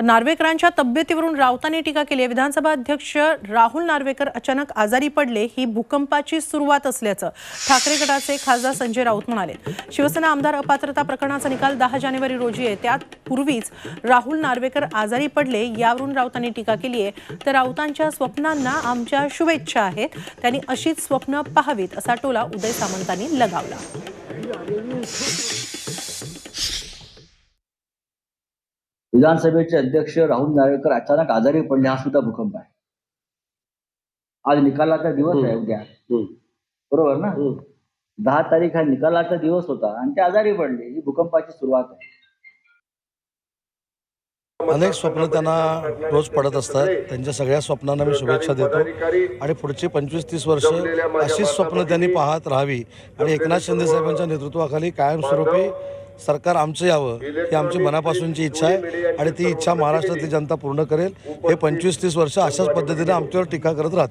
तर नार्वेकरांच्या तब्येतीवरून राऊतांनी टीका केली. आहे विधानसभा अध्यक्ष राहुल नार्वेकर अचानक आजारी पडले ही भूकंपाची सुरुवात असल्याचं ठाकरे गटाचे खासदार संजय राऊत म्हणाले. शिवसेना आमदार अपात्रता प्रकरणाचा निकाल दहा जानेवारी रोजी आहे. त्यात पूर्वीच राहुल नार्वेकर आजारी पडले यावरून राऊतांनी टीका केली आहे तर राऊतांच्या स्वप्नांना आमच्या शुभेच्छा आहेत. त्यांनी अशीच स्वप्न पाहावीत असा टोला उदय सामंतांनी लगावला. विधानसभेचे अध्यक्ष राहुल नार्वेकर अचानक आजारी पडले हा सुद्धा भूकंप आहे. आज निकालाचा दिवस आहे उद्या. बरोबर ना? दहा तारीख हा निकालाचा दिवस होता आणि ते आजारी पडले ही भूकंपाची सुरुवात आहे. अनेक स्वप्न त्यांना रोज पडत असतात. त्यांच्या सगळ्या स्वप्नांना मी शुभेच्छा देतो. आणि पुढची पंचवीस तीस वर्ष अशीच स्वप्न त्यांनी पाहत राहावी. आणि एकनाथ शिंदे साहेबांच्या नेतृत्वाखाली कायमस्वरूपी सरकार आमचं यावं ही आमची मनापासूनची इच्छा आहे आणि ती इच्छा महाराष्ट्रातली जनता पूर्ण करेल. हे पंचवीस तीस वर्ष अशाच पद्धतीने आमच्यावर टीका करत राहतील.